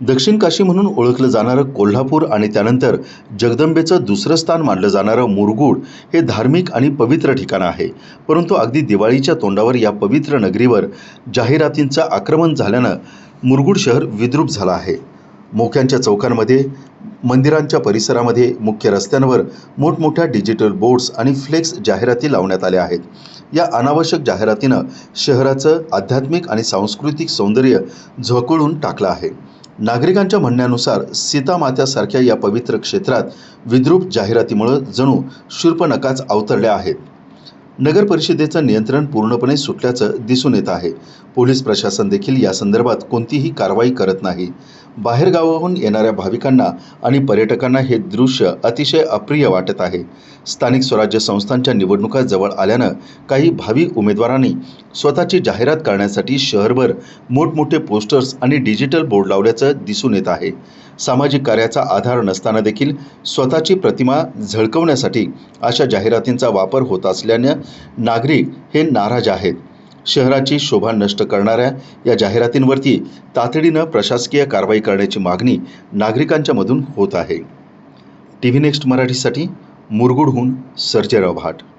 दक्षिण काशी म्हणून ओळखलं जाणारं कोल्हापूर आणि त्यानंतर जगदंबेचं दुसरं स्थान मानलं जाणारं मुरगुड हे धार्मिक आणि पवित्र ठिकाण आहे. परंतु अगदी दिवाळीच्या तोंडावर या पवित्र नगरीवर जाहिरातींचं आक्रमण झाल्यानं मुरगुड शहर विद्रूप झालं आहे. मोक्यांच्या चौकांमध्ये मंदिरांच्या परिसरामध्ये मुख्य रस्त्यांवर मोठमोठ्या डिजिटल बोर्ड्स आणि फ्लेक्स जाहिराती लावण्यात आल्या आहेत. या अनावश्यक जाहिरातीनं शहराचं आध्यात्मिक आणि सांस्कृतिक सौंदर्य झकळून टाकलं आहे. नागरिकांच्या म्हणण्यानुसार सीतामात्यासारख्या या पवित्र क्षेत्रात विद्रूप जाहिरातीमुळं जणू शूर्पणकाच अवतरल्या आहेत. नगर परिषदेचं नियंत्रण पूर्णपणे सुटल्याचं दिसून येत आहे. पोलीस प्रशासन देखील या संदर्भात कोणतीही कारवाई करत नाही. बाहेरगावाहून येणाऱ्या भाविकांना आणि पर्यटकांना हे दृश्य अतिशय अप्रिय वाटत आहे. स्थानिक स्वराज्य संस्थांच्या निवडणुका जवळ आल्यानं काही भावी उमेदवारांनी स्वतःची जाहिरात करण्यासाठी शहरभर मोठमोठे पोस्टर्स आणि डिजिटल बोर्ड लावल्याचं दिसून येत आहे. सामाजिक कार्याचा आधार नसताना देखील स्वतःची प्रतिमा झळकवण्यासाठी अशा जाहिरातींचा वापर होत असल्यानं नागरिक हे नाराज आहेत. शहराची शोभा नष्ट करणाऱ्या या जाहिरातींवरती तातडीनं प्रशासकीय कारवाई करण्याची मागणी नागरिकांच्या मधून होत आहे. टी व्ही नेक्स्ट मराठीसाठी मुरगुडहून सर्जेराव भाट.